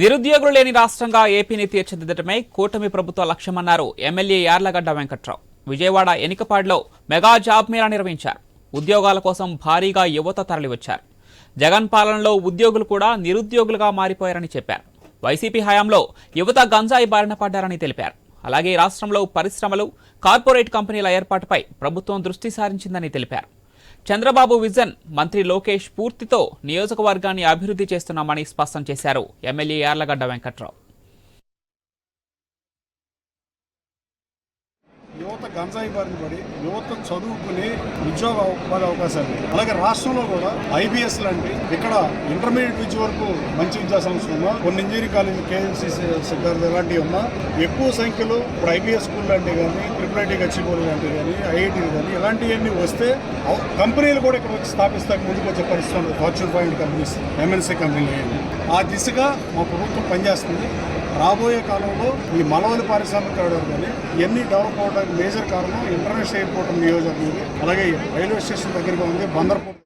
నిరుద్యోగులు లేని రాష్ట్రంగా ఏపీని తీర్చిదిద్దటమే కూటమి ప్రభుత్వ లక్ష్యమన్నారు ఎమ్మెల్యే యార్లగడ్డ వెంకట్రావు. విజయవాడ ఎనికపాడులో మెగా జాబ్ మేళా నిర్వహించారు. ఉద్యోగాల కోసం భారీగా యువత తరలివచ్చారు. జగన్ పాలనలో ఉద్యోగులు కూడా నిరుద్యోగులుగా మారిపోయారని చెప్పారు. వైసీపీ హయాంలో యువత గంజాయి బారిన పడ్డారని తెలిపారు. అలాగే రాష్ట్రంలో పరిశ్రమలు కార్పొరేట్ కంపెనీల ఏర్పాటుపై ప్రభుత్వం దృష్టి సారించిందని తెలిపారు. చంద్రబాబు విజన్ మంత్రి లోకేష్ పూర్తితో నియోజకవర్గాన్ని అభివృద్ధి చేస్తున్నామని స్పష్టం చేశారు. ఎమ్మెల్యే యార్లగడ్డ వెంకట్రావు. గంజాయి బారిన పడి యువత చదువుకుని ఉద్యోగ పడే అవకాశాలు అలాగే రాష్ట్రంలో కూడా ఐబీఎస్ లాంటి ఇక్కడ ఇంటర్మీడియట్ విద్య వరకు మంచి విద్యా సంస్థలు ఉన్నా కొన్ని ఇంజనీరింగ్ కాలేజ్ కేఎంసీ సిద్ధార్థ ఇలాంటివి ఉన్నా ఎక్కువ సంఖ్యలో ఇప్పుడు ఐబీఎస్ స్కూల్ లాంటివి కానీ ట్రిపుల్ ఐటీ గచ్చిబౌలి లాంటివి కానీ ఐఐటీలు కానీ ఇలాంటివన్నీ వస్తే కంపెనీలు కూడా ఇక్కడ వచ్చి స్థాపిస్తాక ముందుకు వచ్చే పరిస్థితి ఉంది ఫార్చ్యూన్ పాయింట్ కంపెనీస్ ఎంఎన్సీ కంపెనీలు అయ్యింది ఆ దిశగా మా ప్రభుత్వం పనిచేస్తుంది. రాబోయే కాలంలో ఈ మలవలి పారిశ్రామిక కానీ ఇవన్నీ డెవలప్ అవడానికి మేజర్ కారణం ఇంటర్నేషనల్ ఎయిర్పోర్ట్ నియోజకవర్గం అలాగే రైల్వే స్టేషన్ దగ్గరగా ఉంది. బందర్పూర్